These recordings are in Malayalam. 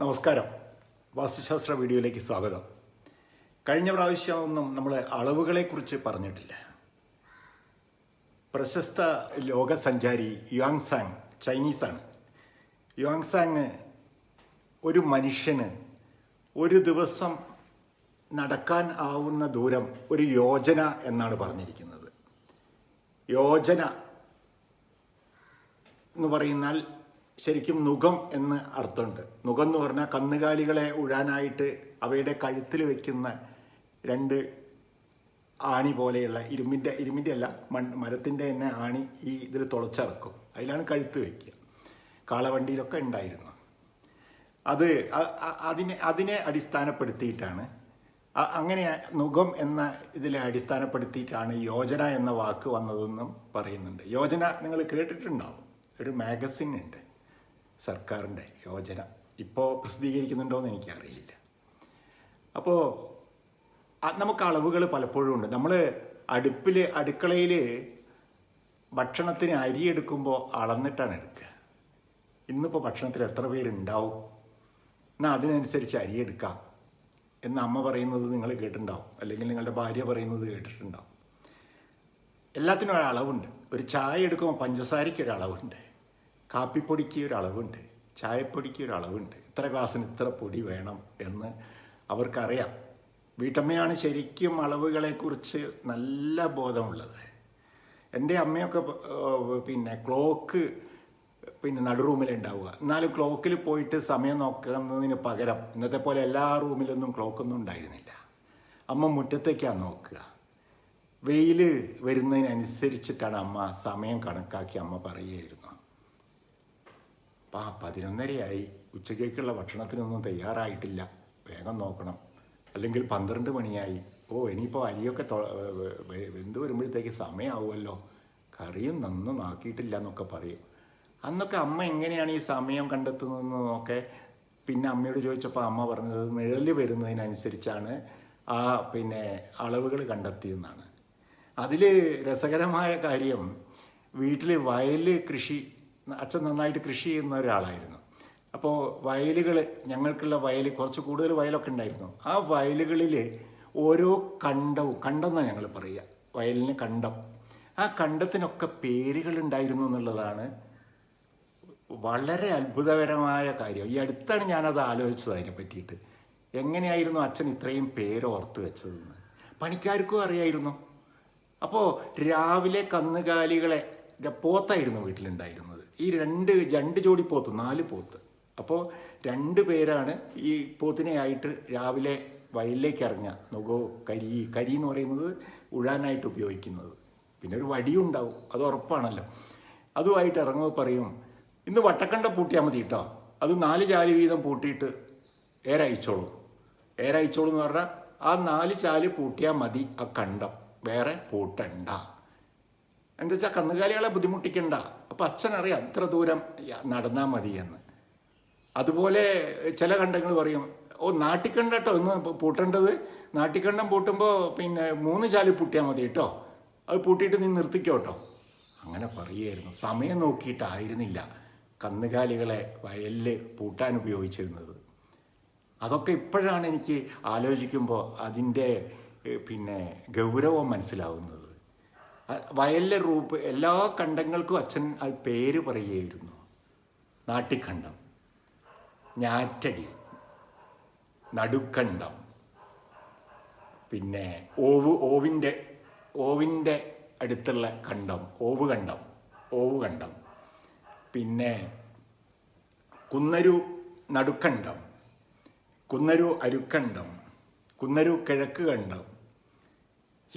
നമസ്കാരം. വാസ്തുശാസ്ത്ര വീഡിയോയിലേക്ക് സ്വാഗതം. കഴിഞ്ഞ പ്രാവശ്യമൊന്നും നമ്മൾ അളവുകളെക്കുറിച്ച് പറഞ്ഞിട്ടില്ല. പ്രശസ്ത ലോകസഞ്ചാരി യുവാങ്സാങ് ചൈനീസാണ്. യുവാങ് സാങ് ഒരു മനുഷ്യന് ഒരു ദിവസം നടക്കാൻ ആവുന്ന ദൂരം ഒരു യോജന എന്നാണ് പറഞ്ഞിരിക്കുന്നത്. യോജന എന്ന് പറയുന്നാൽ ശരിക്കും നുഖം എന്ന് അർത്ഥമുണ്ട്. നുഖം എന്ന് പറഞ്ഞാൽ കന്നുകാലികളെ ഉഴാനായിട്ട് അവയുടെ കഴുത്തിൽ വെക്കുന്ന രണ്ട് ആണി പോലെയുള്ള ഇരുമ്പിന്റെ ഇരുമ്പിന്റെ അല്ല മൺ മരത്തിന്റെ തന്നെ ആണി ഈ ഇതിൽ തുളച്ചിറക്കും. അതിലാണ് കഴുത്ത് വയ്ക്കുക കാളവണ്ടിയിലൊക്കെ ഉണ്ടായിരുന്നു. അത് അതിനെ അതിനെ അടിസ്ഥാനപ്പെടുത്തിയിട്ടാണ്. അങ്ങനെ നുഖം എന്ന ഇതിലെ അടിസ്ഥാനപ്പെടുത്തിയിട്ടാണ് യോജന എന്ന വാക്ക് വന്നതെന്നും പറയുന്നുണ്ട്. യോജന നിങ്ങൾ കേട്ടിട്ടുണ്ടാവും. ഒരു മാഗസിൻ ഉണ്ട് സർക്കാരിന്റെ യോജന ഇപ്പോൾ പ്രസിദ്ധീകരിക്കുന്നുണ്ടോ എന്ന് എനിക്കറിയില്ല അപ്പോൾ നമുക്ക് അളവുകൾ പലപ്പോഴും ഉണ്ട്. നമ്മൾ അടുപ്പിൽ അടുക്കളയിൽ ഭക്ഷണത്തിന് അരി എടുക്കുമ്പോൾ അളന്നിട്ടാണ് എടുക്കുക. ഇന്നിപ്പോൾ ഭക്ഷണത്തിൽ എത്ര പേരുണ്ടാവും? എന്നാൽ അതിനനുസരിച്ച് അരി എടുക്കാം. എന്ന് അമ്മ പറയുന്നത് നിങ്ങൾ കേട്ടിട്ടുണ്ടാവും. അല്ലെങ്കിൽ നിങ്ങളുടെ ഭാര്യ പറയുന്നത് കേട്ടിട്ടുണ്ടാവും. എല്ലാത്തിനും ഒരളവുണ്ട്. ഒരു ചായ എടുക്കുമ്പോൾ പഞ്ചസാരയ്ക്ക് ഒരളവുണ്ട്. കാപ്പിപ്പൊടിക്ക് ഒരു അളവുണ്ട് ചായപ്പൊടിക്ക് ഒരു അളവുണ്ട് ഇത്ര ഗ്ലാസ്സിന് ഇത്ര പൊടി വേണം എന്ന് അവർക്കറിയാം. വീട്ടമ്മയാണ് ശരിക്കും അളവുകളെക്കുറിച്ച് നല്ല ബോധമുള്ളത്. എന്റെ അമ്മയൊക്കെ പിന്നെ ക്ലോക്ക് പിന്നെ നടുറൂമിലുണ്ടാവുക. എന്നാലും ക്ലോക്കിൽ പോയിട്ട് സമയം നോക്കുന്നതിന് പകരം ഇന്നത്തെ പോലെ എല്ലാ റൂമിലൊന്നും ക്ലോക്കൊന്നും ഉണ്ടായിരുന്നില്ല. അമ്മ മുറ്റത്തേക്കാണ് നോക്കുക. വെയിൽ വരുന്നതിനനുസരിച്ചിട്ടാണ് അമ്മ സമയം കണക്കാക്കി അമ്മ പറയുകയായിരുന്നു. ആ പതിനൊന്നരയായി. ഉച്ചക്കേക്കുള്ള ഭക്ഷണത്തിനൊന്നും തയ്യാറായിട്ടില്ല. വേഗം നോക്കണം. അല്ലെങ്കിൽ പന്ത്രണ്ട് മണിയായി. ഓ ഇനിയിപ്പോൾ അരിയൊക്കെ വെന്ത് വരുമ്പോഴത്തേക്ക് സമയമാവുമല്ലോ കറിയും നന്നും ആക്കിയിട്ടില്ല എന്നൊക്കെ പറയും. അന്നൊക്കെ അമ്മ എങ്ങനെയാണ് ഈ സമയം കണ്ടെത്തുന്നതെന്നൊക്കെ പിന്നെ അമ്മയോട് ചോദിച്ചപ്പോൾ അമ്മ പറഞ്ഞത് നിഴൽ വരുന്നതിനനുസരിച്ചാണ് ആ പിന്നെ അളവുകൾ കണ്ടെത്തിയെന്നാണ്. അതിൽ രസകരമായ കാര്യം വീട്ടിൽ വയൽ കൃഷി അച്ഛൻ നന്നായിട്ട് കൃഷി ചെയ്യുന്ന ഒരാളായിരുന്നു. അപ്പോൾ വയലുകൾ ഞങ്ങൾക്കുള്ള വയൽ കുറച്ച് കൂടുതൽ വയലൊക്കെ ഉണ്ടായിരുന്നു. ആ വയലുകളിൽ ഓരോ കണ്ടവും കണ്ടെന്നാണ് ഞങ്ങൾ പറയുക വയലിന് കണ്ടം. ആ കണ്ടത്തിനൊക്കെ പേരുകൾ ഉണ്ടായിരുന്നു എന്നുള്ളതാണ് വളരെ അത്ഭുതകരമായ കാര്യം. ഈ അടുത്താണ് ഞാനത് ആലോചിച്ചത് അതിനെ പറ്റിയിട്ട്. എങ്ങനെയായിരുന്നു അച്ഛൻ ഇത്രയും പേര് ഓർത്ത് വെച്ചതെന്ന്? പണിക്കാർക്കും അറിയായിരുന്നു. അപ്പോൾ രാവിലെ കന്നുകാലികളെ പോത്തായിരുന്നു വീട്ടിലുണ്ടായിരുന്നത്. ഈ രണ്ട് രണ്ട് ജോഡി പോത്ത് നാല് പോത്ത്. അപ്പോൾ രണ്ട് പേരാണ് ഈ പോത്തിനെയായിട്ട് രാവിലെ വയലിലേക്ക് ഇറങ്ങുക. നോക്കോ കരി കരി എന്ന് പറയുന്നത് ഉഴാനായിട്ട് ഉപയോഗിക്കുന്നത്. പിന്നെ ഒരു വടിയുണ്ടാവും അത് ഉറപ്പാണല്ലോ. അതുമായിട്ട് ഇറങ്ങുമ്പോൾ പറയും ഇന്ന് വട്ടക്കണ്ട പൂട്ടിയാൽ മതി കേട്ടോ അത് നാല് ചാൽ വീതം പൂട്ടിയിട്ട് ഏരയച്ചോളൂ ഏരയച്ചോളൂ എന്ന് പറഞ്ഞാൽ ആ നാല് ചാൽ പൂട്ടിയാൽ മതി ആ കണ്ടം. വേറെ പൂട്ടണ്ട. എന്താ വെച്ചാൽ കന്നുകാലികളെ ബുദ്ധിമുട്ടിക്കണ്ട. അപ്പം അച്ഛനറിയാം ഇത്ര ദൂരം നടന്നാൽ മതി എന്ന് അതുപോലെ ചില കണ്ടങ്ങൾ പറയും ഓ നാട്ടിക്കണ്ട കേട്ടോ ഒന്ന് പൂട്ടേണ്ടത്. നാട്ടിക്കണ്ടം പൂട്ടുമ്പോൾ പിന്നെ മൂന്ന് ചാലി പൂട്ടിയാൽ മതി കേട്ടോ അത് പൂട്ടിയിട്ട് നീ നിർത്തിക്കോ കേട്ടോ അങ്ങനെ പറയുമായിരുന്നു സമയം നോക്കിയിട്ടായിരുന്നില്ല കന്നുകാലികളെ വയലിൽ പൂട്ടാൻ ഉപയോഗിച്ചിരുന്നത്. അതൊക്കെ ഇപ്പോഴാണ് എനിക്ക് ആലോചിക്കുമ്പോൾ അതിന്റെ പിന്നെ ഗൗരവം മനസ്സിലാവുന്നത്. വയലിലെ റൂപ്പ് എല്ലാ കണ്ടങ്ങൾക്കും അച്ഛൻ പേര് പറയുകയായിരുന്നു. നാട്ടിക്കണ്ടം ഞാറ്റടി. നടുക്കണ്ടം പിന്നെ ഓവ് ഓവിന്റെ ഓവിന്റെ അടുത്തുള്ള കണ്ടം ഓവ് കണ്ടം ഓവ് കണ്ടം പിന്നെ കുന്നരു നടുക്കണ്ടം കുന്നരു അരുക്കണ്ടം കുന്നരു കിഴക്ക് കണ്ടം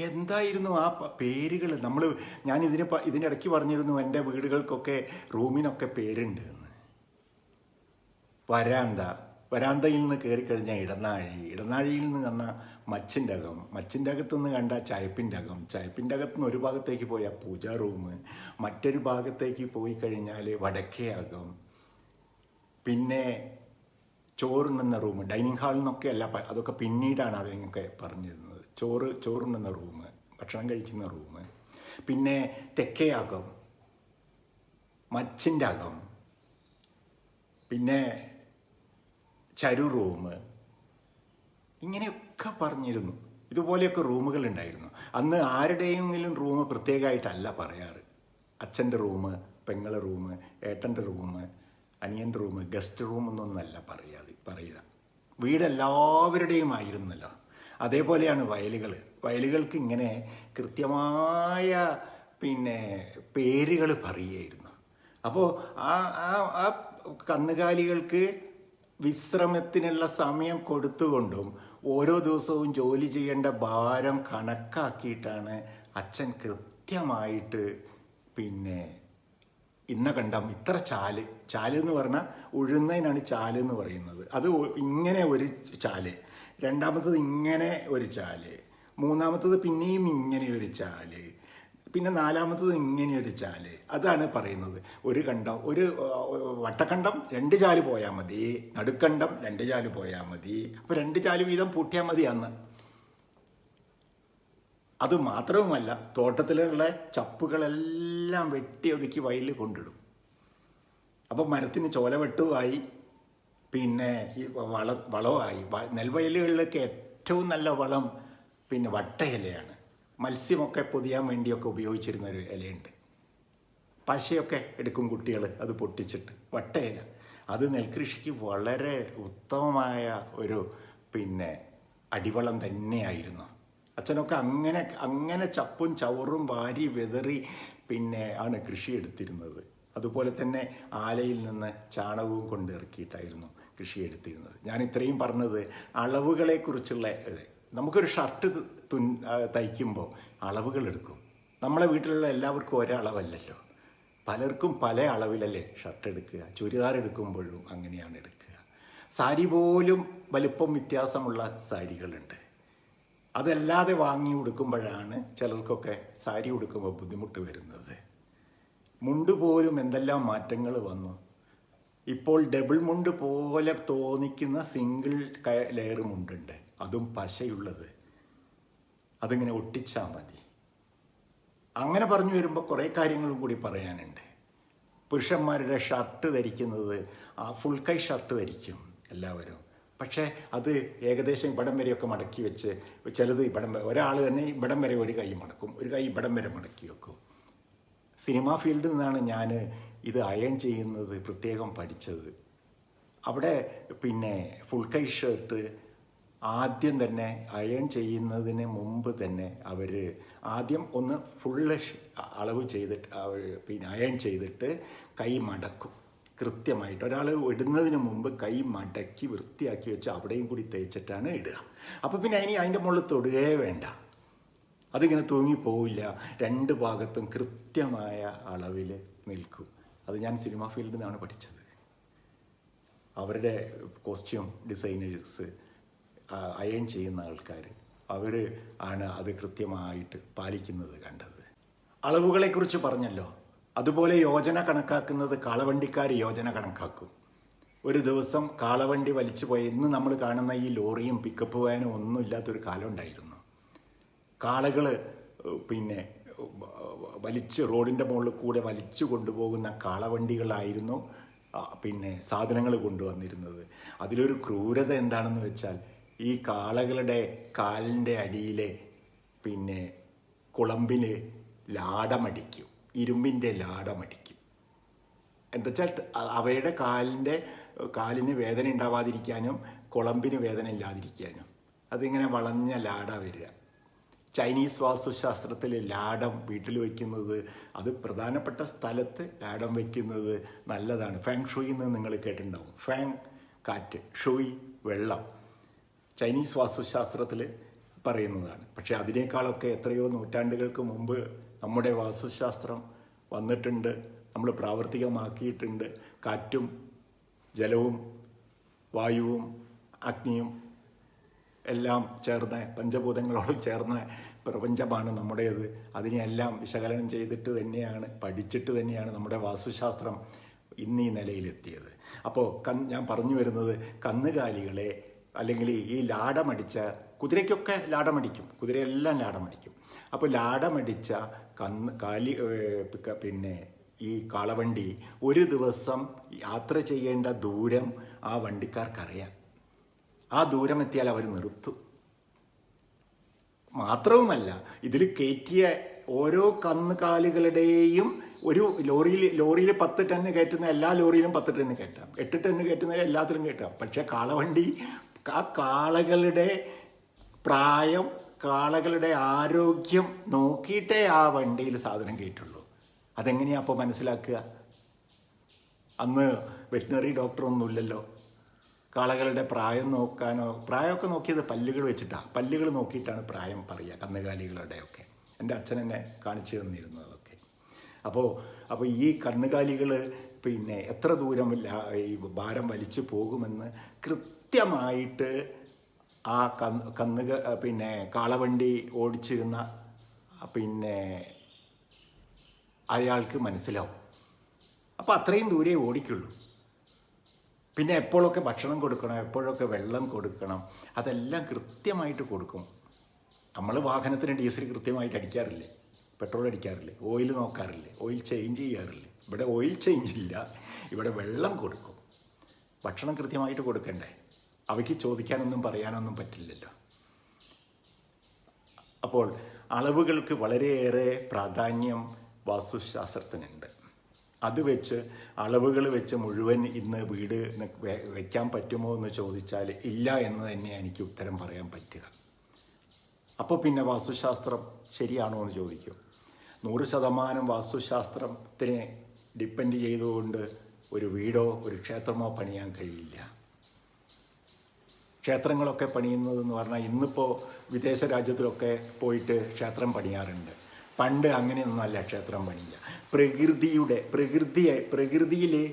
എന്തായിരുന്നു ആ പേരുകൾ നമ്മൾ ഞാൻ ഇതിന് ഇതിന്റെ ഇതിനിടയ്ക്ക് പറഞ്ഞിരുന്നു എന്റെ വീടുകൾക്കൊക്കെ റൂമിനൊക്കെ പേരുണ്ട് എന്ന്. വരാന്ത. വരാന്തയിൽ നിന്ന് കയറിക്കഴിഞ്ഞാൽ ഇടനാഴി. ഇടനാഴിയിൽ നിന്ന് കണ്ടാൽ മച്ചിന്റെ അകം. മച്ചിന്റെ അകത്തു നിന്ന് കണ്ട ചായപ്പിന്റെ അകം. ചായപ്പിന്റെ അകത്തു നിന്ന് ഒരു ഭാഗത്തേക്ക് പോയാൽ പൂജാ റൂം. മറ്റൊരു ഭാഗത്തേക്ക് പോയി കഴിഞ്ഞാൽ വടക്കേ അകം. പിന്നെ ചോറുണ്ണുന്ന റൂം. ഡൈനിങ് ഹാളിൽ നിന്നൊക്കെ അല്ല അതൊക്കെ പിന്നീടാണ് അതിനൊക്കെ പറഞ്ഞിരുന്നത്. ചോറ് ചോറുണ്ണുന്ന റൂം ഭക്ഷണം കഴിക്കുന്ന റൂം പിന്നെ തെക്കേ അകം മച്ചിന്റെ അകം പിന്നെ ചരു റൂം ഇങ്ങനെയൊക്കെ പറഞ്ഞിരുന്നു. ഇതുപോലെയൊക്കെ റൂമുകൾ ഉണ്ടായിരുന്നു അന്ന് ആരുടെയെങ്കിലും റൂം പ്രത്യേകമായിട്ടല്ല പറയാറ്. അച്ഛന്റെ റൂം പെങ്ങളുടെ റൂം ഏട്ടന്റെ റൂം അനിയന്റെ റൂം ഗസ്റ്റ് റൂം എന്നൊന്നല്ല പറയാതെ പറയുക. വീട് എല്ലാവരുടെയും ആയിരുന്നല്ലോ. അതേപോലെയാണ് വയലുകൾ വയലുകൾക്ക് ഇങ്ങനെ കൃത്യമായ പിന്നെ പേരുകൾ പറയുമായിരുന്നു അപ്പോൾ ആ ആ ആ കന്നുകാലികൾക്ക് വിശ്രമത്തിനുള്ള സമയം കൊടുത്തുകൊണ്ടും ഓരോ ദിവസവും ജോലി ചെയ്യേണ്ട ഭാരം കണക്കാക്കിയിട്ടാണ് അച്ഛൻ കൃത്യമായിട്ട് പിന്നെ ഇന്ന കണ്ടം ഇത്ര ചാൽ. ചാൽ എന്ന് പറഞ്ഞാൽ ഉഴുന്നതിനാണ് ചാൽ എന്ന് പറയുന്നത്. അത് ഇങ്ങനെ ഒരു ചാൽ. രണ്ടാമത്തത് ഇങ്ങനെ ഒരു ചാൽ മൂന്നാമത്തത് പിന്നെയും ഇങ്ങനെ ഒരു ചാൽ പിന്നെ നാലാമത്തത് ഇങ്ങനെ ഒരു ചാൽ അതാണ് പറയുന്നത്. ഒരു കണ്ടം ഒരു വട്ടക്കണ്ടം രണ്ട് ചാൽ പോയാൽ മതി നടുക്കണ്ടം രണ്ട് ചാൽ പോയാൽ മതി അപ്പോൾ രണ്ട് ചാൽ വീതം പൂട്ടിയാൽ മതി അന്ന് അത് മാത്രവുമല്ല തോട്ടത്തിലുള്ള ചപ്പുകളെല്ലാം വെട്ടി ഒതുക്കി വയലിൽ കൊണ്ടിടും. അപ്പം മരത്തിന് ചോലവെട്ടുമായി പിന്നെ വള വളമായി നെൽവയലുകളിലൊക്കെ ഏറ്റവും നല്ല വളം പിന്നെ വട്ടയിലയാണ്. മത്സ്യമൊക്കെ പൊതിയാൻ വേണ്ടിയൊക്കെ ഉപയോഗിച്ചിരുന്ന ഒരു ഇലയുണ്ട്. പശയൊക്കെ എടുക്കും കുട്ടികൾ അത് പൊട്ടിച്ചിട്ട്. വട്ടയില. അത് നെൽകൃഷിക്ക് വളരെ ഉത്തമമായ ഒരു പിന്നെ അടിവളം തന്നെയായിരുന്നു. അച്ഛനൊക്കെ അങ്ങനെ അങ്ങനെ ചപ്പും ചവറും വാരി വെതറി പിന്നെ ആണ് കൃഷി എടുത്തിരുന്നത്. അതുപോലെ തന്നെ ആലയിൽ നിന്ന് ചാണകവും കൊണ്ട് ഇറക്കിയിട്ടായിരുന്നു. കൃഷി എടുത്തിരുന്നത് ഞാൻ ഇത്രയും പറഞ്ഞത് അളവുകളെക്കുറിച്ചുള്ള ഇത്. നമുക്കൊരു ഷർട്ട് തുൻ തയ്ക്കുമ്പോൾ അളവുകൾ എടുക്കും നമ്മളെ വീട്ടിലുള്ള എല്ലാവർക്കും ഒരേ അളവല്ലല്ലോ പലർക്കും പല അളവിലല്ലേ ഷർട്ട് എടുക്കുക ചുരിദാർ എടുക്കുമ്പോഴും അങ്ങനെയാണ് എടുക്കുക. സാരി പോലും വലുപ്പം വ്യത്യാസമുള്ള സാരികളുണ്ട്. അതല്ലാതെ വാങ്ങി ഉടുക്കുമ്പോഴാണ് ചിലർക്കൊക്കെ സാരി ഉടുക്കുമ്പോൾ ബുദ്ധിമുട്ട് വരുന്നത്. മുണ്ട് പോലും എന്തെല്ലാം മാറ്റങ്ങൾ വന്നു. ഇപ്പോൾ ഡബിൾ മുണ്ട് പോലെ തോന്നിക്കുന്ന സിംഗിൾ ലെയർ മുണ്ടുണ്ട്. അതും പശയുള്ളത്. അതിങ്ങനെ ഒട്ടിച്ചാൽ മതി. അങ്ങനെ പറഞ്ഞു വരുമ്പോൾ കുറേ കാര്യങ്ങളും കൂടി പറയാനുണ്ട്. പുരുഷന്മാരുടെ ഷർട്ട് ധരിക്കുന്നത് ആ ഫുൾ കൈ ഷർട്ട് ധരിക്കും എല്ലാവരും. പക്ഷേ അത് ഏകദേശം ഇവിടം വരെയൊക്കെ മടക്കി വെച്ച് ചിലത് ഇവിടം ഒരാൾ തന്നെ ഇവിടം വരെ ഒരു കൈ മടക്കും ഒരു കൈ ഇവിടം വരെ മടക്കി വെക്കും. സിനിമാ ഫീൽഡിൽ നിന്നാണ് ഞാൻ ഇത് അയൺ ചെയ്യുന്നത് പ്രത്യേകം പഠിച്ചത്. അവിടെ പിന്നെ ഫുൾ കൈ ഷർട്ട് ആദ്യം തന്നെ അയൺ ചെയ്യുന്നതിന് മുമ്പ് തന്നെ അവർ ആദ്യം ഒന്ന് ഫുള്ള് അളവ് ചെയ്തിട്ട് പിന്നെ അയൺ ചെയ്തിട്ട് കൈ മടക്കും. കൃത്യമായിട്ട് ഒരാൾ ഇടുന്നതിന് മുമ്പ് കൈ മടക്കി വൃത്തിയാക്കി വെച്ച് അവിടെയും കൂടി തേച്ചിട്ടാണ് ഇടുക. അപ്പോൾ പിന്നെ അതിന് അതിന്റെ മുകളിൽ തൊടുകയേ വേണ്ട. അതിങ്ങനെ തൂങ്ങിപ്പോവില്ല. രണ്ട് ഭാഗത്തും കൃത്യമായ അളവിൽ നിൽക്കും. അത് ഞാൻ സിനിമ ഫീൽഡിൽ നിന്നാണ് പഠിച്ചത്. അവരുടെ കോസ്റ്റ്യൂം ഡിസൈനേഴ്സ് അയൺ ചെയ്യുന്ന ആൾക്കാർ അവർ ആണ് അത് കൃത്യമായിട്ട് പാലിക്കുന്നത് കണ്ടത്. അളവുകളെക്കുറിച്ച് പറഞ്ഞല്ലോ. അതുപോലെ യോജന കണക്കാക്കുന്നത് കാളവണ്ടിക്കാർ യോജന കണക്കാക്കും. ഒരു ദിവസം കാളവണ്ടി വലിച്ചു പോയ. ഇന്ന് നമ്മൾ കാണുന്ന ഈ ലോറിയും പിക്കപ്പ് വാനും ഒന്നും ഇല്ലാത്തൊരു കാലം ഉണ്ടായിരുന്നു. കാളകൾ പിന്നെ വലിച്ച് റോഡിന്റെ മുകളിൽ കൂടെ വലിച്ചു കൊണ്ടുപോകുന്ന കാളവണ്ടികളായിരുന്നു പിന്നെ സാധനങ്ങൾ കൊണ്ടുവന്നിരുന്നത്. അതിലൊരു ക്രൂരത എന്താണെന്ന് വെച്ചാൽ ഈ കാളകളുടെ കാലിന്റെ അടിയിലെ പിന്നെ കുളമ്പിന് ലാടമടിക്കും ഇരുമ്പിന്റെ ലാടമടിക്കും. എന്താച്ചാൽ അവയുടെ കാലിന്റെ കാലിന് വേദന ഉണ്ടാവാതിരിക്കാനും കുളമ്പിന് വേദന ഇല്ലാതിരിക്കാനും അതിങ്ങനെ വളഞ്ഞ ലാട വരിക. ചൈനീസ് വാസ്തുശാസ്ത്രത്തിൽ ലാടം വീട്ടിൽ വയ്ക്കുന്നത് അത് പ്രധാനപ്പെട്ട സ്ഥലത്ത് ലാടം വയ്ക്കുന്നത് നല്ലതാണ്. ഫാങ് ഷൂയി എന്ന് നിങ്ങൾ കേട്ടിട്ടുണ്ടാവും. ഫാങ് കാറ്റ് ഷുയി വെള്ളം. ചൈനീസ് വാസ്തുശാസ്ത്രത്തിൽ പറയുന്നതാണ്. പക്ഷേ അതിനേക്കാളൊക്കെ എത്രയോ നൂറ്റാണ്ടുകൾക്ക് മുമ്പ് നമ്മുടെ വാസ്തുശാസ്ത്രം വന്നിട്ടുണ്ട് നമ്മൾ പ്രാവർത്തികമാക്കിയിട്ടുണ്ട്. കാറ്റും ജലവും വായുവും അഗ്നിയും എല്ലാം ചേർന്ന് പഞ്ചഭൂതങ്ങളോട് ചേർന്ന പ്രപഞ്ചമാണ് നമ്മുടേത്. അതിനെയെല്ലാം വിശകലനം ചെയ്തിട്ട് തന്നെയാണ് പഠിച്ചിട്ട് തന്നെയാണ് നമ്മുടെ വാസ്തുശാസ്ത്രം ഇന്ന് ഈ നിലയിലെത്തിയത്. അപ്പോൾ കൻ ഞാൻ പറഞ്ഞു വരുന്നത് കന്നുകാലികളെ അല്ലെങ്കിൽ ഈ ലാടമടിച്ച കുതിരയ്ക്കൊക്കെ ലാടമടിക്കും. കുതിരയെല്ലാം ലാടമടിക്കും. അപ്പോൾ ലാടമടിച്ച കന്ന് കാലി പിന്നെ ഈ കാളവണ്ടി ഒരു ദിവസം യാത്ര ചെയ്യേണ്ട ദൂരം ആ വണ്ടിക്കാർക്കറിയാം. ആ ദൂരം എത്തിയാൽ അവർ നിർത്തും. മാത്രവുമല്ല ഇതിൽ കയറ്റിയ ഓരോ കന്നുകാലികളുടെയും ഒരു ലോറിയിൽ ലോറിയിൽ പത്ത് ടണ്ണ് കയറ്റുന്ന എല്ലാ ലോറിയിലും പത്ത് ടണ്ണ് കയറ്റാം. എട്ട് ടണ്ണ് കയറ്റുന്ന എല്ലാത്തിലും കയറ്റാം. പക്ഷേ കാളവണ്ടി ആ കാളകളുടെ പ്രായം കാളകളുടെ ആരോഗ്യം നോക്കിയിട്ടേ ആ വണ്ടിയിൽ സാധനം കയറ്റുള്ളൂ. അതെങ്ങനെയാ അപ്പോൾ മനസ്സിലാക്കുക? അന്ന് വെറ്റിനറി ഡോക്ടറൊന്നുമില്ലല്ലോ. കാളകളുടെ പ്രായം നോക്കാനോ പ്രായമൊക്കെ നോക്കിയത് പല്ലുകൾ വെച്ചിട്ടാണ് പല്ലുകൾ നോക്കിയിട്ടാണ് പ്രായം പറയുക കന്നുകാലികളുടെയൊക്കെ. എന്റെ അച്ഛൻ എന്നെ കാണിച്ചു തന്നിരുന്നു അതൊക്കെ അപ്പോൾ അപ്പോൾ ഈ കന്നുകാലികൾ പിന്നെ എത്ര ദൂരം ഈ ഭാരം വലിച്ചു പോകുമെന്ന് കൃത്യമായിട്ട് ആ കന്ന് കന്നുക പിന്നെ കാളവണ്ടി ഓടിച്ചിരുന്ന പിന്നെ അയാൾക്ക് മനസ്സിലാവും. അപ്പോൾ അത്രയും ദൂരേ ഓടിക്കുള്ളൂ. പിന്നെ എപ്പോഴൊക്കെ ഭക്ഷണം കൊടുക്കണം എപ്പോഴൊക്കെ വെള്ളം കൊടുക്കണം അതെല്ലാം കൃത്യമായിട്ട് കൊടുക്കും. നമ്മൾ വാഹനത്തിന് ഡീസൽ കൃത്യമായിട്ട് അടിക്കാറില്ലേ? പെട്രോൾ അടിക്കാറില്ലേ? ഓയിൽ നോക്കാറില്ലേ? ഓയിൽ ചേഞ്ച് ചെയ്യാറില്ലേ? ഇവിടെ ഓയിൽ ചേഞ്ച് ഇല്ല. ഇവിടെ വെള്ളം കൊടുക്കും. ഭക്ഷണം കൃത്യമായിട്ട് കൊടുക്കണ്ടേ? അവയ്ക്ക് ചോദിക്കാനൊന്നും പറയാനൊന്നും പറ്റില്ലല്ലോ. അപ്പോൾ അളവുകൾക്ക് വളരെയേറെ പ്രാധാന്യം വാസ്തുശാസ്ത്രത്തിനുണ്ട്. അത് വെച്ച് അളവുകൾ വെച്ച് മുഴുവൻ ഇന്ന് വീട് വെക്കാൻ പറ്റുമോ എന്ന് ചോദിച്ചാൽ ഇല്ല എന്ന് തന്നെ എനിക്ക് ഉത്തരം പറയാൻ പറ്റുക. അപ്പോൾ പിന്നെ വാസ്തുശാസ്ത്രം ശരിയാണോ എന്ന് ചോദിക്കും. നൂറ് ശതമാനം വാസ്തുശാസ്ത്രത്തിനെ ഡിപ്പെൻഡ് ചെയ്തുകൊണ്ട് ഒരു വീടോ ഒരു ക്ഷേത്രമോ പണിയാൻ കഴിയില്ല. ക്ഷേത്രങ്ങളൊക്കെ പണിയുന്നതെന്ന് പറഞ്ഞാൽ ഇന്നിപ്പോൾ വിദേശ രാജ്യത്തിലൊക്കെ പോയിട്ട് ക്ഷേത്രം പണിയാറുണ്ട്. പണ്ട് അങ്ങനെയൊന്നുമല്ല ക്ഷേത്രം പണിയുക. പ്രകൃതിയുടെ പ്രകൃതിയെ പ്രകൃതിയിലെ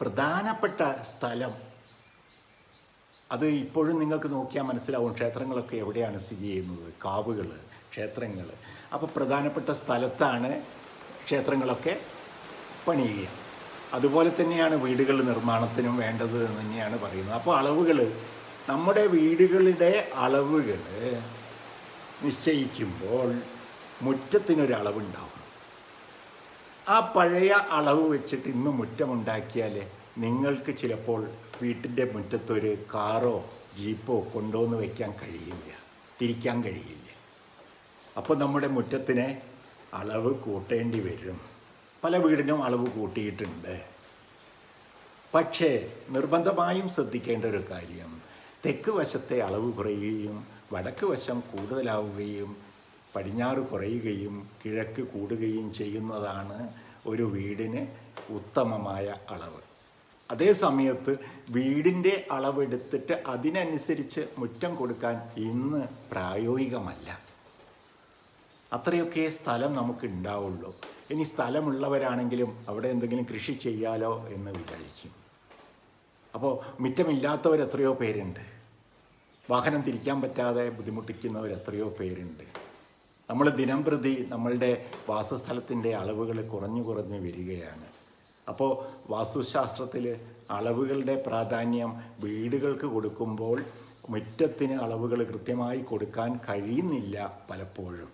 പ്രധാനപ്പെട്ട സ്ഥലം. അത് ഇപ്പോഴും നിങ്ങൾക്ക് നോക്കിയാൽ മനസ്സിലാവും ക്ഷേത്രങ്ങളൊക്കെ എവിടെയാണ് സ്ഥിതി ചെയ്യുന്നത് കാവുകൾ ക്ഷേത്രങ്ങൾ അപ്പോൾ പ്രധാനപ്പെട്ട സ്ഥലത്താണ് ക്ഷേത്രങ്ങളൊക്കെ പണിയുക അതുപോലെ തന്നെയാണ് വീടുകൾ നിർമ്മാണത്തിനും വേണ്ടത് എന്ന് തന്നെയാണ് പറയുന്നത്. അപ്പോൾ അളവുകൾ നമ്മുടെ വീടുകളുടെ അളവുകൾ നിശ്ചയിക്കുമ്പോൾ മുറ്റത്തിനൊരു അളവുണ്ടാവും ആ പഴയ അളവ് വെച്ചിട്ട് ഇന്ന് മുറ്റമുണ്ടാക്കിയാൽ നിങ്ങൾക്ക് ചിലപ്പോൾ വീട്ടിന്റെ മുറ്റത്തൊരു കാറോ ജീപ്പോ കൊണ്ടുവന്ന് വയ്ക്കാൻ കഴിയില്ല തിരിക്കാൻ കഴിയില്ല. അപ്പോൾ നമ്മുടെ മുറ്റത്തിനെ അളവ് കൂട്ടേണ്ടി വരും. പല വീടിനും അളവ് കൂട്ടിയിട്ടുണ്ട്. പക്ഷേ നിർബന്ധമായും ശ്രദ്ധിക്കേണ്ട ഒരു കാര്യം തെക്ക് വശത്തെ അളവ് കുറയുകയും വടക്ക് വശം കൂടുതലാവുകയും പടിഞ്ഞാറ് കുറയുകയും കിഴക്ക് കൂടുകയും ചെയ്യുന്നതാണ് ഒരു വീടിന് ഉത്തമമായ അളവ്. അതേ സമയത്ത് വീടിന്റെ അളവെടുത്തിട്ട് അതിനനുസരിച്ച് മുറ്റം കൊടുക്കാൻ ഇന്ന് പ്രായോഗികമല്ല. അത്രയൊക്കെ സ്ഥലം നമുക്ക് ഉണ്ടാവുള്ളൂ. ഇനി സ്ഥലമുള്ളവരാണെങ്കിലും അവിടെ എന്തെങ്കിലും കൃഷി ചെയ്യാലോ എന്ന് വിചാരിക്കും. അപ്പോൾ മുറ്റമില്ലാത്തവർ എത്രയോ പേരുണ്ട്. വാഹനം തിരിക്കാൻ പറ്റാതെ ബുദ്ധിമുട്ടിക്കുന്നവർ എത്രയോ പേരുണ്ട്. നമ്മൾ ദിനം പ്രതി നമ്മളുടെ വാസസ്ഥലത്തിന്റെ അളവുകൾ കുറഞ്ഞു കുറഞ്ഞു വരികയാണ്. അപ്പോൾ വാസ്തുശാസ്ത്രത്തിൽ അളവുകളുടെ പ്രാധാന്യം വീടുകൾക്ക് കൊടുക്കുമ്പോൾ മുറ്റത്തിന് അളവുകൾ കൃത്യമായി കൊടുക്കാൻ കഴിയുന്നില്ല പലപ്പോഴും.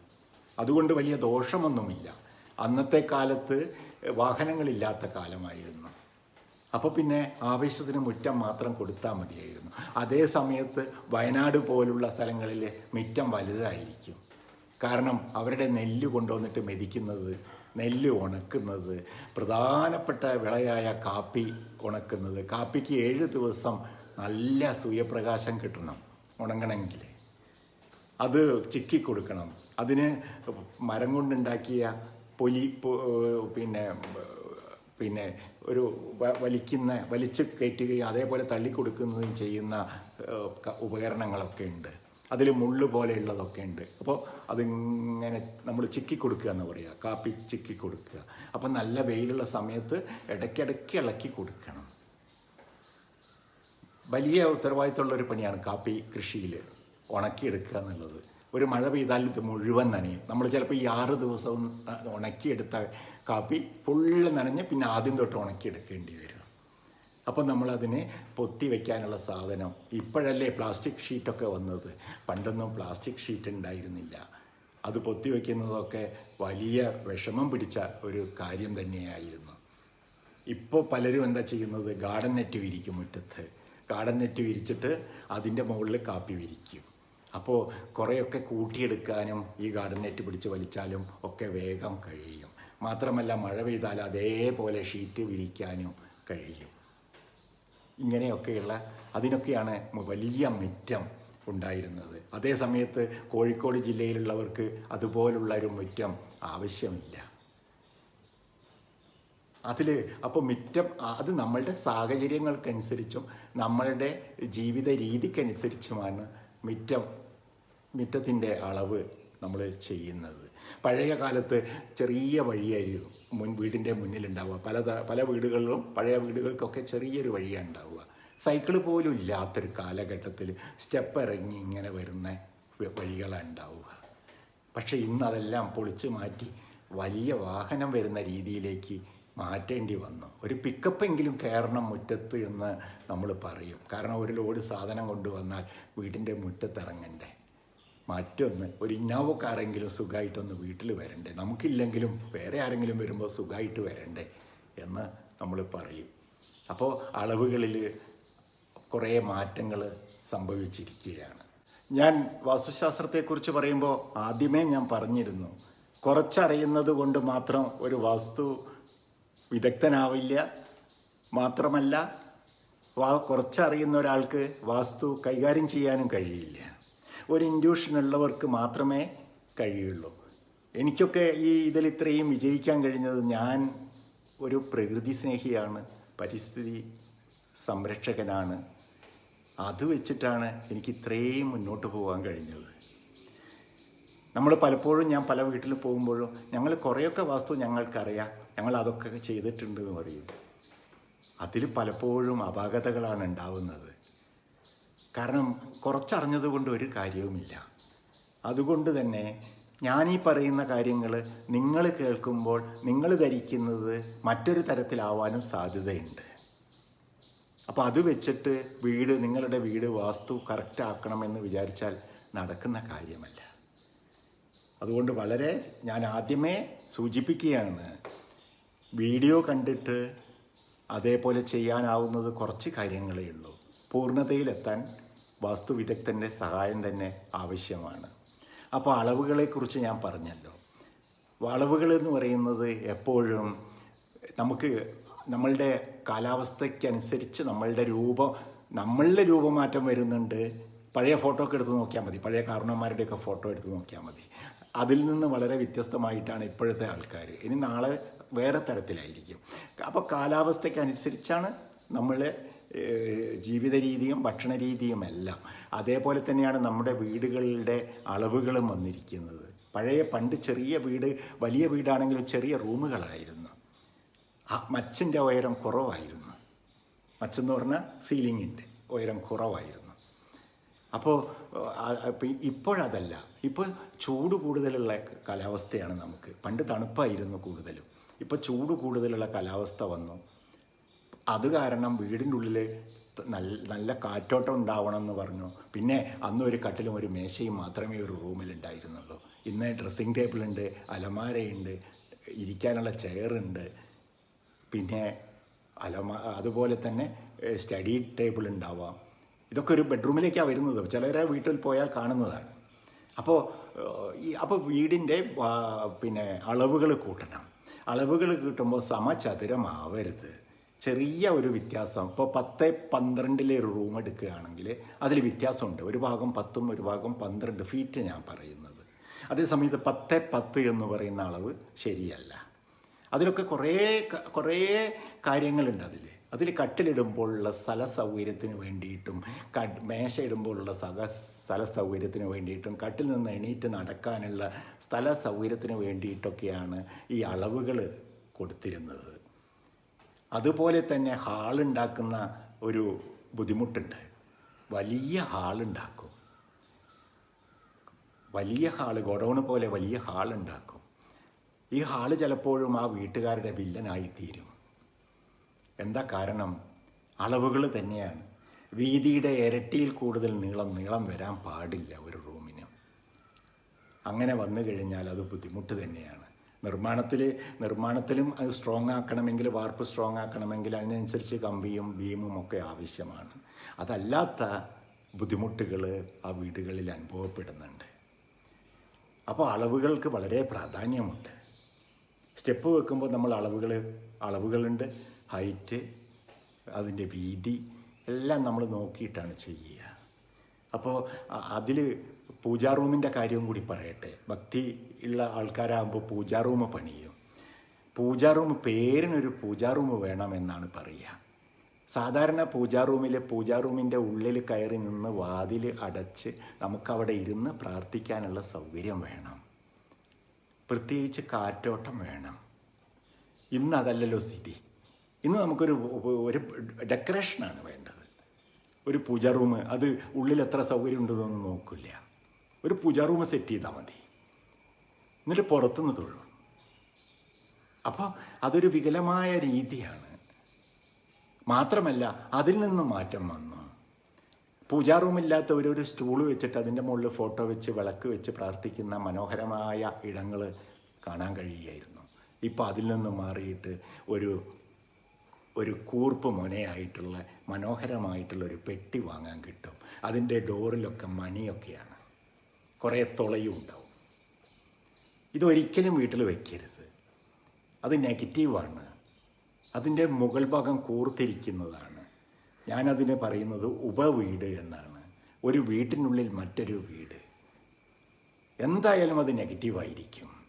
അതുകൊണ്ട് വലിയ ദോഷമൊന്നുമില്ല. അന്നത്തെ കാലത്ത് വാഹനങ്ങളില്ലാത്ത കാലമായിരുന്നു. അപ്പോൾ പിന്നെ ആവശ്യത്തിന് മുറ്റം മാത്രം കൊടുത്താൽ മതിയായിരുന്നു. അതേ സമയത്ത് വയനാട് പോലുള്ള സ്ഥലങ്ങളിൽ മുറ്റം വലുതായിരിക്കും. കാരണം അവരുടെ നെല്ല് കൊണ്ടുവന്നിട്ട് മെതിക്കുന്നത് നെല്ല് ഉണക്കുന്നത് പ്രധാനപ്പെട്ട വിളയായ കാപ്പി ഉണക്കുന്നത്. കാപ്പിക്ക് ഏഴ് ദിവസം നല്ല സൂര്യപ്രകാശം കിട്ടണം ഉണങ്ങണമെങ്കിൽ. അത് ചിക്കി കൊടുക്കണം. അതിന് മരം കൊണ്ടുണ്ടാക്കിയ പൊലി പിന്നെ പിന്നെ ഒരു വലിക്കുന്ന വലിച്ചു കയറ്റുകയും അതേപോലെ തള്ളിക്കൊടുക്കുന്നതും ചെയ്യുന്ന ഉപകരണങ്ങളൊക്കെ ഉണ്ട്. അതിൽ മുള്ളു പോലെയുള്ളതൊക്കെ ഉണ്ട്. അപ്പോൾ അതിങ്ങനെ നമ്മൾ ചിക്കി കൊടുക്കുക എന്ന് പറയുക കാപ്പി ചിക്കി കൊടുക്കുക അപ്പം നല്ല വെയിലുള്ള സമയത്ത് ഇടയ്ക്കിടയ്ക്ക് ഇളക്കി കൊടുക്കണം. വലിയ ഉത്തരവാദിത്തമുള്ള ഒരു പണിയാണ് കാപ്പി കൃഷിയിൽ ഉണക്കിയെടുക്കുക എന്നുള്ളത്. ഒരു മഴ പെയ്താൽ ഇത് മുഴുവൻ നനയും. നമ്മൾ ചിലപ്പോൾ ഈ ആറ് ദിവസവും ഉണക്കിയെടുത്ത കാപ്പി ഫുള്ള് നനഞ്ഞ് പിന്നെ ആദ്യം തൊട്ട് ഉണക്കിയെടുക്കേണ്ടി വരും. അപ്പോൾ നമ്മളതിനെ പൊത്തി വയ്ക്കാനുള്ള സാധനം. ഇപ്പോഴല്ലേ പ്ലാസ്റ്റിക് ഷീറ്റൊക്കെ വന്നത്. പണ്ടൊന്നും പ്ലാസ്റ്റിക് ഷീറ്റ് ഉണ്ടായിരുന്നില്ല. അത് പൊത്തി വയ്ക്കുന്നതൊക്കെ വലിയ വിഷമം പിടിച്ച ഒരു കാര്യം തന്നെയായിരുന്നു. ഇപ്പോൾ പലരും എന്താ ചെയ്യുന്നത്? ഗാർഡൻ നെറ്റ് വിരിക്കും മുറ്റത്ത്. ഗാർഡൻ നെറ്റ് വിരിച്ചിട്ട് അതിന്റെ മുകളിൽ കാപ്പി വിരിക്കും. അപ്പോൾ കുറേയൊക്കെ കൂട്ടിയെടുക്കാനും ഈ ഗാർഡൻ നെറ്റ് പിടിച്ച് വലിച്ചാലും ഒക്കെ വേഗം കഴിയും. മാത്രമല്ല മഴ പെയ്താൽ അതേപോലെ ഷീറ്റ് വിരിക്കാനും കഴിയും. ഇങ്ങനെയൊക്കെയുള്ള അതിനൊക്കെയാണ് വലിയ മുറ്റം ഉണ്ടായിരുന്നത്. അതേ സമയത്ത് കോഴിക്കോട് ജില്ലയിലുള്ളവർക്ക് അതുപോലുള്ള ഒരു മുറ്റം ആവശ്യമില്ല. അതിൽ അപ്പോൾ മിറ്റം അത് നമ്മളുടെ സാഹചര്യങ്ങൾക്കനുസരിച്ചും നമ്മളുടെ ജീവിത രീതിക്കനുസരിച്ചുമാണ് മിറ്റം മിറ്റത്തിന്റെ അളവ് നമ്മൾ ചെയ്യുന്നത്. പഴയ കാലത്ത് ചെറിയ വഴിയായിരുന്നു മുൻ വീടിന്റെ മുന്നിലുണ്ടാവുക. പല പല വീടുകളിലും പഴയ വീടുകൾക്കൊക്കെ ചെറിയൊരു വഴിയാണ് ഉണ്ടാവുക. സൈക്കിൾ പോലും ഇല്ലാത്തൊരു കാലഘട്ടത്തിൽ സ്റ്റെപ്പ് ഇറങ്ങി ഇങ്ങനെ വരുന്ന വഴികളാണ് ഉണ്ടാവുക. പക്ഷേ ഇന്ന് അതെല്ലാം പൊളിച്ച് മാറ്റി വലിയ വാഹനം വരുന്ന രീതിയിലേക്ക് മാറ്റേണ്ടി വന്നു. ഒരു പിക്കപ്പെങ്കിലും കയറണം മുറ്റത്ത് എന്ന് നമ്മൾ പറയും. കാരണം ഒരു ലോഡ് സാധനം കൊണ്ടുവന്നാൽ വീടിന്റെ മുറ്റത്തിറങ്ങണ്ടേ മറ്റൊന്ന് ഒരു ഇന്നോവ കാറെങ്കിലും സുഖമായിട്ടൊന്ന് വീട്ടിൽ വരണ്ടേ? നമുക്കില്ലെങ്കിലും വേറെ ആരെങ്കിലും വരുമ്പോൾ സുഖമായിട്ട് വരണ്ടേ? എന്ന് നമ്മൾ പറയും. അപ്പോൾ അളവുകളിൽ കുറേ മാറ്റങ്ങൾ സംഭവിച്ചിരിക്കുകയാണ്. ഞാൻ വാസ്തുശാസ്ത്രത്തെക്കുറിച്ച് പറയുമ്പോൾ ആദ്യമേ ഞാൻ പറഞ്ഞിരുന്നു കുറച്ചറിയുന്നത് കൊണ്ട് മാത്രം ഒരു വാസ്തു വിദഗ്ധനാവില്ല മാത്രമല്ല കുറച്ചറിയുന്ന ഒരാൾക്ക് വാസ്തു കൈകാര്യം ചെയ്യാനും കഴിയില്ല. ഒരു ഇൻഡ്യൂഷൻ ഉള്ളവർക്ക് മാത്രമേ കഴിയുള്ളൂ. എനിക്കൊക്കെ ഈ ഇതിൽ ഇത്രയും വിജയിക്കാൻ കഴിഞ്ഞത് ഞാൻ ഒരു പ്രകൃതി സ്നേഹിയാണ് പരിസ്ഥിതി സംരക്ഷകനാണ്. അത് വെച്ചിട്ടാണ് എനിക്ക് ഇത്രയും മുന്നോട്ട് പോകാൻ കഴിഞ്ഞത്. നമ്മൾ പലപ്പോഴും ഞാൻ പല വീട്ടിൽ പോകുമ്പോഴും ഞങ്ങൾ കുറേയൊക്കെ വാസ്തു ഞങ്ങൾക്കറിയാം ഞങ്ങൾ അതൊക്കെ ചെയ്തിട്ടുണ്ട് എന്ന് പറയും. അതിൽ പലപ്പോഴും അപാകതകളാണ് ഉണ്ടാവുന്നത്. കാരണം കുറച്ചറിഞ്ഞതുകൊണ്ട് ഒരു കാര്യവുമില്ല. അതുകൊണ്ട് തന്നെ ഞാൻ ഈ പറയുന്ന കാര്യങ്ങൾ നിങ്ങൾ കേൾക്കുമ്പോൾ നിങ്ങൾ ധരിക്കുന്നത് മറ്റൊരു തരത്തിലാവാനും സാധ്യതയുണ്ട്. അപ്പോൾ അത് വെച്ചിട്ട് വീട് നിങ്ങളുടെ വീട് വാസ്തു കറക്റ്റ് ആക്കണമെന്ന് വിചാരിച്ചാൽ നടക്കുന്ന കാര്യമല്ല. അതുകൊണ്ട് വളരെ ഞാൻ ആദ്യമേ സൂചിപ്പിക്കുകയാണ് വീഡിയോ കണ്ടിട്ട് അതേപോലെ ചെയ്യാനാവുന്നത് കുറച്ച് കാര്യങ്ങളേ ഉള്ളൂ. പൂർണതയിലെത്താൻ വാസ്തു വിദഗ്ധന്റെ സഹായം തന്നെ ആവശ്യമാണ്. അപ്പോൾ അളവുകളെക്കുറിച്ച് ഞാൻ പറഞ്ഞല്ലോ. അളവുകൾ എന്ന് പറയുന്നത് എപ്പോഴും നമുക്ക് നമ്മളുടെ കാലാവസ്ഥയ്ക്കനുസരിച്ച് നമ്മളുടെ രൂപം നമ്മളുടെ രൂപമാറ്റം വരുന്നുണ്ട്. പഴയ ഫോട്ടോ ഒക്കെ എടുത്ത് നോക്കിയാൽ മതി. പഴയ കാരണവന്മാരുടെയൊക്കെ ഫോട്ടോ എടുത്ത് നോക്കിയാൽ മതി. അതിൽ നിന്ന് വളരെ വ്യത്യസ്തമായിട്ടാണ് ഇപ്പോഴത്തെ ആൾക്കാർ ഇനി നാളെ വേറെ തരത്തിലായിരിക്കും. അപ്പോൾ കാലാവസ്ഥയ്ക്കനുസരിച്ചാണ് നമ്മൾ ജീവിത രീതിയും ഭക്ഷണ രീതിയും എല്ലാം അതേപോലെ തന്നെയാണ് നമ്മുടെ വീടുകളുടെ അളവുകളും വന്നിരിക്കുന്നത്. പഴയ പണ്ട് ചെറിയ വീട് വലിയ വീടാണെങ്കിലും ചെറിയ റൂമുകളായിരുന്നു. ആ മച്ചിന്റെ ഉയരം കുറവായിരുന്നു. മച്ചെന്ന് പറഞ്ഞാൽ സീലിങ്ങിന്റെ ഉയരം കുറവായിരുന്നു. അപ്പോൾ ഇപ്പോഴതല്ല. ഇപ്പോൾ ചൂട് കൂടുതലുള്ള കാലാവസ്ഥയാണ് നമുക്ക്. പണ്ട് തണുപ്പായിരുന്നു കൂടുതലും. ഇപ്പോൾ ചൂട് കൂടുതലുള്ള കാലാവസ്ഥ വന്നു. അത് കാരണം വീടിന്റെ ഉള്ളിൽ നല്ല നല്ല കാറ്റോട്ടം ഉണ്ടാവണം എന്ന് പറഞ്ഞു. പിന്നെ അന്ന് ഒരു കട്ടിലും ഒരു മേശയും മാത്രമേ ഒരു റൂമിൽ ഉണ്ടായിരുന്നുള്ളൂ. ഇന്ന് ഡ്രസ്സിങ് ടേബിളുണ്ട് അലമാരയുണ്ട് ഇരിക്കാനുള്ള ചെയറുണ്ട് പിന്നെ അലമാ അതുപോലെ തന്നെ സ്റ്റഡി ടേബിൾ ഉണ്ടാവാം. ഇതൊക്കെ ഒരു ബെഡ്റൂമിലേക്കാണ് വരുന്നത്. ചിലരെ വീട്ടിൽ പോയാൽ കാണുന്നതാണ്. അപ്പോൾ ഈ അപ്പോൾ വീടിന്റെ പിന്നെ അളവുകൾ കൂട്ടണം. അളവുകൾ കിട്ടുമ്പോൾ സമചതുരമാവരുത് ചെറിയ ഒരു വ്യത്യാസം. ഇപ്പോൾ പത്ത് പന്ത്രണ്ടിലെ ഒരു റൂം എടുക്കുകയാണെങ്കിൽ അതിൽ വ്യത്യാസമുണ്ട്. ഒരു ഭാഗം പത്തും ഒരു ഭാഗം പന്ത്രണ്ട് ഫീറ്റ് ഞാൻ പറയുന്നത്. അതേസമയത്ത് പത്ത് പത്ത് എന്ന് പറയുന്ന അളവ് ശരിയല്ല. അതിലൊക്കെ കുറേ കുറേ കാര്യങ്ങളുണ്ട് അതിൽ അതിൽ കട്ടിലിടുമ്പോഴുള്ള സ്ഥല സൗകര്യത്തിന് വേണ്ടിയിട്ടും മേശ ഇടുമ്പോഴുള്ള സക സ്ഥല സൗകര്യത്തിന് വേണ്ടിയിട്ടും കട്ടിൽ നിന്ന് എണീറ്റ് നടക്കാനുള്ള സ്ഥല സൗകര്യത്തിന് വേണ്ടിയിട്ടൊക്കെയാണ് ഈ അളവുകൾ കൊടുത്തിരുന്നത്. അതുപോലെ തന്നെ ഹാളുണ്ടാക്കുന്ന ഒരു ബുദ്ധിമുട്ടുണ്ട്. വലിയ ഹാളുണ്ടാക്കും വലിയ ഹാൾ ഗോഡൗണ് പോലെ വലിയ ഹാളുണ്ടാക്കും ഈ ഹാൾ ചിലപ്പോഴും ആ വീട്ടുകാരുടെ വില്ലനായിത്തീരും എന്താ കാരണം? അളവുകൾ തന്നെയാണ്. വീതിയുടെ ഇരട്ടിയിൽ കൂടുതൽ നീളം നീളം വരാൻ പാടില്ല ഒരു റൂമിന്. അങ്ങനെ വന്നു കഴിഞ്ഞാൽ അത് ബുദ്ധിമുട്ട് തന്നെയാണ്. നിർമ്മാണത്തിൽ നിർമ്മാണത്തിലും അത് സ്ട്രോങ് ആക്കണമെങ്കിൽ വാർപ്പ് സ്ട്രോങ് ആക്കണമെങ്കിൽ അതിനനുസരിച്ച് കമ്പിയും ബീമും ഒക്കെ ആവശ്യമാണ്. അതല്ലാത്ത ബുദ്ധിമുട്ടുകൾ ആ വീടുകളിൽ അനുഭവപ്പെടുന്നുണ്ട്. അപ്പോൾ അളവുകൾക്ക് വളരെ പ്രാധാന്യമുണ്ട്. സ്റ്റെപ്പ് വെക്കുമ്പോൾ നമ്മൾ അളവുകൾ അളവുകളുണ്ട് ഹൈറ്റ് അതിന്റെ വീതി എല്ലാം നമ്മൾ നോക്കിയിട്ടാണ് ചെയ്യുക. അപ്പോൾ അതിൽ പൂജാ റൂമിന്റെ കാര്യവും കൂടി പറയട്ടെ. ഭക്തി ഉള്ള ആൾക്കാരാകുമ്പോൾ പൂജാ റൂം പണിയും. പൂജാ റൂം പേരിനൊരു പൂജാ റൂം വേണമെന്നാണ് പറയുക. സാധാരണ പൂജാ റൂമിലെ പൂജാ റൂമിന്റെ ഉള്ളിൽ കയറി നിന്ന് വാതിൽ അടച്ച് നമുക്കവിടെ ഇരുന്ന് പ്രാർത്ഥിക്കാനുള്ള സൗകര്യം വേണം. പ്രത്യേകിച്ച് കാറ്റോട്ടം വേണം. ഇന്ന് അതല്ലല്ലോ സ്ഥിതി. ഇന്ന് നമുക്കൊരു ഒരു ഡെക്കറേഷനാണ് വേണ്ടത്. ഒരു പൂജാ റൂം അത് ഉള്ളിൽ എത്ര സൗകര്യം ഉണ്ടെന്നൊന്നും നോക്കില്ല. ഒരു പൂജാ റൂം സെറ്റ് ചെയ്താൽ മതി. എന്നിട്ട് പുറത്തുനിന്ന് തൊഴും. അപ്പോൾ അതൊരു വികലമായ രീതിയാണ്. മാത്രമല്ല അതിൽ നിന്ന് മാറ്റം വന്നു. പൂജാ റൂമില്ലാത്തവർ ഒരു സ്റ്റൂൾ വെച്ചിട്ട് അതിന്റെ മുകളിൽ ഫോട്ടോ വെച്ച് വിളക്ക് വെച്ച് പ്രാർത്ഥിക്കുന്ന മനോഹരമായ ഇടങ്ങൾ കാണാൻ കഴിയുകയായിരുന്നു. ഇപ്പോൾ അതിൽ നിന്ന് മാറിയിട്ട് ഒരു ഒരു കൂർപ്പ് മുനയായിട്ടുള്ള മനോഹരമായിട്ടുള്ള ഒരു പെട്ടി വാങ്ങാൻ കിട്ടും. അതിന്റെ ഡോറിലൊക്കെ മണിയൊക്കെയാണ്. കുറേ തുളയും ഉണ്ടാവും. ഇതൊരിക്കലും വീട്ടിൽ വയ്ക്കരുത് അത് നെഗറ്റീവാണ്. അതിന്റെ മുകൾ ഭാഗം കൂർത്തിരിക്കുന്നതാണ്. ഞാനതിന് പറയുന്നത് ഉപവീട് എന്നാണ്. ഒരു വീട്ടിനുള്ളിൽ മറ്റൊരു വീട്. എന്തായാലും അത് നെഗറ്റീവായിരിക്കും.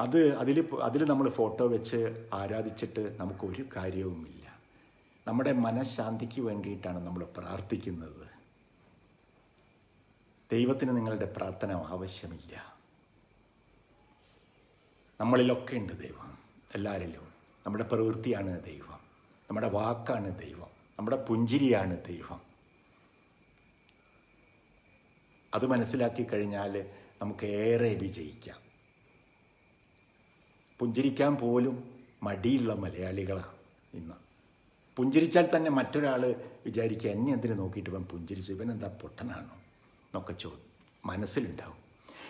അത് അതിൽ അതിൽ നമ്മൾ ഫോട്ടോ വെച്ച് ആരാധിച്ചിട്ട് നമുക്ക് ഒരു കാര്യവുമില്ല. നമ്മുടെ മനഃശാന്തിക്ക് വേണ്ടിയിട്ടാണ് നമ്മൾ പ്രാർത്ഥിക്കുന്നത്. ദൈവത്തിന് നിങ്ങളുടെ പ്രാർത്ഥന ആവശ്യമില്ല. നമ്മളിലൊക്കെ ഉണ്ട് ദൈവം എല്ലാവരിലും നമ്മുടെ പ്രവൃത്തിയാണ് ദൈവം നമ്മുടെ വാക്കാണ് ദൈവം നമ്മുടെ പുഞ്ചിരിയാണ് ദൈവം. അത് മനസ്സിലാക്കി കഴിഞ്ഞാൽ നമുക്ക് ഏറെ വിജയിക്കാം. പുഞ്ചിരിക്കാൻ പോലും മടിയുള്ള മലയാളികളാണ് ഇന്ന്. പുഞ്ചിരിച്ചാൽ തന്നെ മറ്റൊരാൾ വിചാരിക്കുക എന്നെ എന്തിനു നോക്കിയിട്ട് ഇവൻ പുഞ്ചിരിച്ചു? ഇവൻ എന്താ പൊട്ടനാണോ? എന്നൊക്കെ ചോ മനസ്സിലുണ്ടാവും.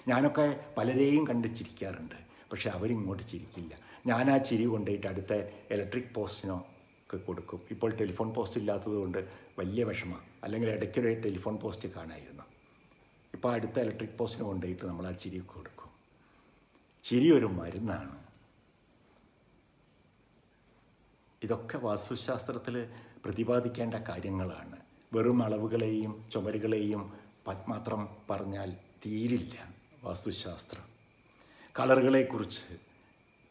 ഞാനൊക്കെ പലരെയും കണ്ട് ചിരിക്കാറുണ്ട്. പക്ഷെ അവരിങ്ങോട്ട് ചിരിക്കില്ല. ഞാൻ ആ ചിരി കൊണ്ടുപോയിട്ട് അടുത്ത ഇലക്ട്രിക് പോസ്റ്റിനോ ഒക്കെ കൊടുക്കും. ഇപ്പോൾ ടെലിഫോൺ പോസ്റ്റ് ഇല്ലാത്തത് കൊണ്ട് വലിയ വിഷമമാണ് അല്ലെങ്കിൽ ഇടയ്ക്കൊരു ടെലിഫോൺ പോസ്റ്റ് കാണായിരുന്നു. ഇപ്പോൾ അടുത്ത ഇലക്ട്രിക് പോസ്റ്റിന് കൊണ്ടുപോയിട്ട് നമ്മൾ ആ ചിരി കൊടുക്കും. ചിരി ഒരു മരുന്നാണ്. ഇതൊക്കെ വാസ്തുശാസ്ത്രത്തിൽ പ്രതിപാദിക്കേണ്ട കാര്യങ്ങളാണ്. വെറും അളവുകളെയും ചുമരുകളെയും മാത്രം പറഞ്ഞാൽ തീരില്ല വാസ്തുശാസ്ത്രം. കളറുകളെക്കുറിച്ച്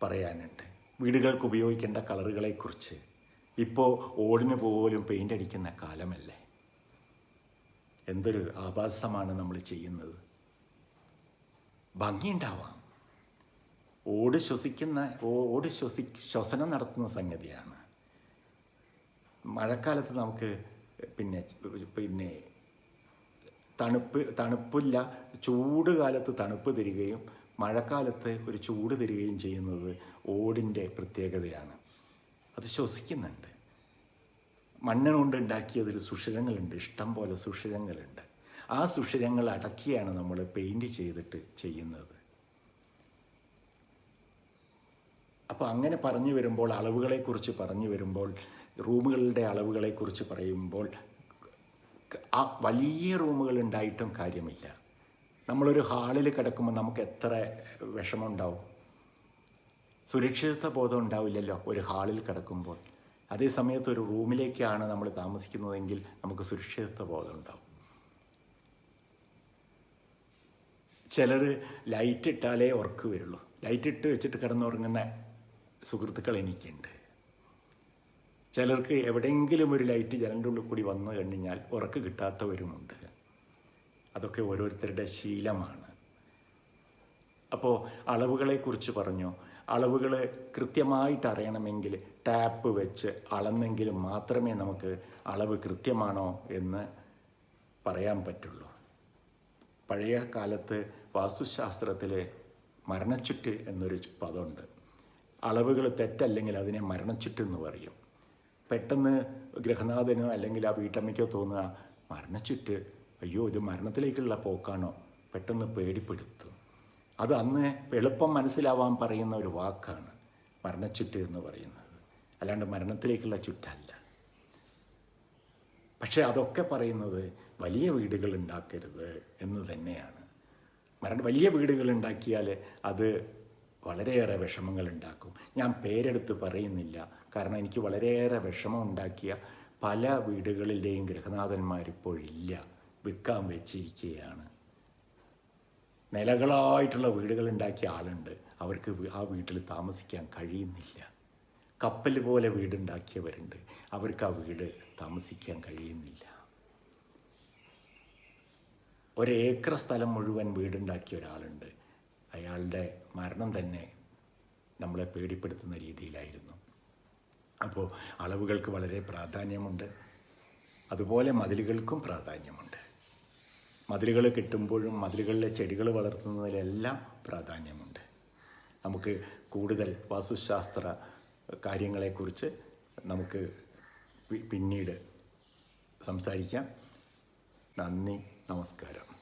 പറയാനുണ്ട്. വീടുകൾക്ക് ഉപയോഗിക്കേണ്ട കളറുകളെക്കുറിച്ച്. ഇപ്പോൾ ഓടിന് പോലും പെയിന്റ് അടിക്കുന്ന കാലമല്ലേ? എന്തൊരു ആഭാസമാണ് നമ്മൾ ചെയ്യുന്നത്. ഭംഗിയുണ്ടാവാം. ഓട് ശ്വസിക്കുന്ന ഓട് ശ്വസി ശ്വസനം നടത്തുന്ന സംഗതിയാണ്. മഴക്കാലത്ത് നമുക്ക് പിന്നെ പിന്നെ തണുപ്പ് തണുപ്പില്ല ചൂട് കാലത്ത് തണുപ്പ് തരികയും മഴക്കാലത്ത് ഒരു ചൂട് തരികയും ചെയ്യുന്നത് ഓടിന്റെ പ്രത്യേകതയാണ്. അത് ശ്വസിക്കുന്നുണ്ട്. മണ്ണ് കൊണ്ട് ഉണ്ടാക്കിയതിൽ സുഷിരങ്ങളുണ്ട്. ഇഷ്ടം പോലെ സുഷിരങ്ങളുണ്ട്. ആ സുഷിരങ്ങൾ അടക്കിയാണ് നമ്മൾ പെയിന്റ് ചെയ്തിട്ട് ചെയ്യുന്നത്. അപ്പോൾ അങ്ങനെ പറഞ്ഞു വരുമ്പോൾ അളവുകളെക്കുറിച്ച് പറഞ്ഞു വരുമ്പോൾ റൂമുകളുടെ അളവുകളെക്കുറിച്ച് പറയുമ്പോൾ ആ വലിയ റൂമുകൾ ഉണ്ടായിട്ടും കാര്യമില്ല. നമ്മളൊരു ഹാളിൽ കിടക്കുമ്പോൾ നമുക്ക് എത്ര വിഷമമുണ്ടാവും. സുരക്ഷിതത്വ ബോധം ഉണ്ടാവില്ലല്ലോ ഒരു ഹാളിൽ കിടക്കുമ്പോൾ. അതേ സമയത്ത് ഒരു റൂമിലേക്കാണ് നമ്മൾ താമസിക്കുന്നതെങ്കിൽ നമുക്ക് സുരക്ഷിതത്വ ബോധം ഉണ്ടാവും. ചിലർ ലൈറ്റ് ഇട്ടാലേ ഉറക്ക് വരുള്ളൂ. ലൈറ്റ് ഇട്ട് വെച്ചിട്ട് കിടന്നുറങ്ങുന്ന സുഹൃത്തുക്കൾ എനിക്കുണ്ട്. ചിലർക്ക് എവിടെയെങ്കിലും ഒരു ലൈറ്റ് ജനലിന്റെ ഉള്ളിൽ കൂടി വന്നു കഴിഞ്ഞാൽ ഉറക്ക് കിട്ടാത്തവരുമുണ്ട്. അതൊക്കെ ഓരോരുത്തരുടെ ശീലമാണ്. അപ്പോൾ അളവുകളെക്കുറിച്ച് പറഞ്ഞു. അളവുകൾ കൃത്യമായിട്ട് അറിയണമെങ്കിൽ ടാപ്പ് വെച്ച് അളന്നെങ്കിൽ മാത്രമേ നമുക്ക് അളവ് കൃത്യമാണോ എന്ന് പറയാൻ പറ്റുള്ളൂ. പഴയ കാലത്ത് വാസ്തുശാസ്ത്രത്തിൽ മരണച്ചുറ്റ് എന്നൊരു പദമുണ്ട്. അളവുകൾ തെറ്റല്ലെങ്കിൽ അതിനെ മരണച്ചുറ്റ് എന്ന് പറയും. പെട്ടെന്ന് ഗ്രഹനാഥനോ അല്ലെങ്കിൽ ആ വീട്ടമ്മയ്ക്കോ തോന്നുക മരണച്ചുറ്റ് അയ്യോ ഇത് മരണത്തിലേക്കുള്ള പോക്കാണോ? പെട്ടെന്ന് പേടിപ്പെടുത്തും. അത് അന്ന് എളുപ്പം മനസ്സിലാവാൻ പറയുന്ന ഒരു വാക്കാണ് മരണച്ചുറ്റ് എന്ന് പറയുന്നത്. അല്ലാണ്ട് മരണത്തിലേക്കുള്ള ചുറ്റല്ല. പക്ഷേ അതൊക്കെ പറയുന്നത് വലിയ വീടുകൾ ഉണ്ടാക്കരുത് എന്ന് തന്നെയാണ്. മരണ വലിയ വീടുകൾ ഉണ്ടാക്കിയാൽ അത് വളരെയേറെ വിഷമങ്ങൾ ഉണ്ടാക്കും. ഞാൻ പേരെടുത്ത് പറയുന്നില്ല. കാരണം എനിക്ക് വളരെയേറെ വിഷമം ഉണ്ടാക്കിയ പല വീടുകളിലെയും ഗൃഹനാഥന്മാരിപ്പോഴില്ല. വിൽക്കാൻ വെച്ചിരിക്കുകയാണ്. നിലകളായിട്ടുള്ള വീടുകൾ ഉണ്ടാക്കിയ ആളുണ്ട്. അവർക്ക് ആ വീട്ടിൽ താമസിക്കാൻ കഴിയുന്നില്ല. കപ്പൽ പോലെ വീടുണ്ടാക്കിയവരുണ്ട്. അവർക്ക് ആ വീട് താമസിക്കാൻ കഴിയുന്നില്ല. ഒരേക്കർ സ്ഥലം മുഴുവൻ വീടുണ്ടാക്കിയ ഒരാളുണ്ട്. അയാളുടെ മരണം തന്നെ നമ്മളെ പേടിപ്പെടുത്തുന്ന രീതിയിലായിരുന്നു. അപ്പോൾ അളവുകൾക്ക് വളരെ പ്രാധാന്യമുണ്ട്. അതുപോലെ മതിലുകൾക്കും പ്രാധാന്യമുണ്ട്. മതിലുകൾ കിട്ടുമ്പോഴും മതിലുകളിലെ ചെടികൾ വളർത്തുന്നതിലെല്ലാം പ്രാധാന്യമുണ്ട്. നമുക്ക് കൂടുതൽ വാസ്തുശാസ്ത്ര കാര്യങ്ങളെക്കുറിച്ച് നമുക്ക് പിന്നീട് സംസാരിക്കാം. നന്ദി നമസ്കാരം.